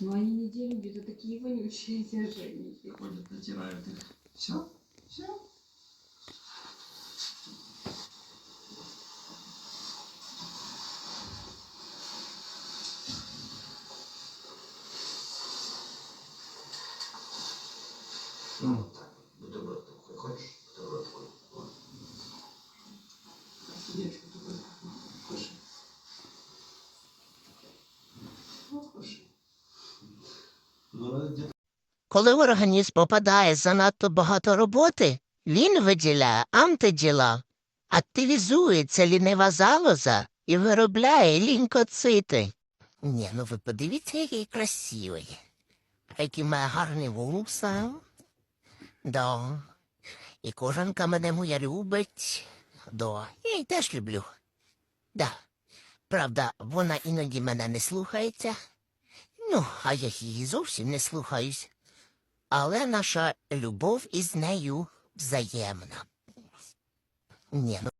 Но они неделю где-то такие вонючие, эти ожейники. Ходят, натирают их. Все? Все? Ну, Коли в організм попадає занадто багато роботи, він виділяє антиділа, активізується лінива залоза і виробляє лінкоцити. Ні, ну ви подивіться, який красивий. Які має гарні вуса. Да. І кожанка мене моя любить. Да. Я її теж люблю. Да. Правда, вона іноді мене не слухається. Ну, а я її зовсім не слухаюсь. Але наша любов із нею взаємна. Ні, ну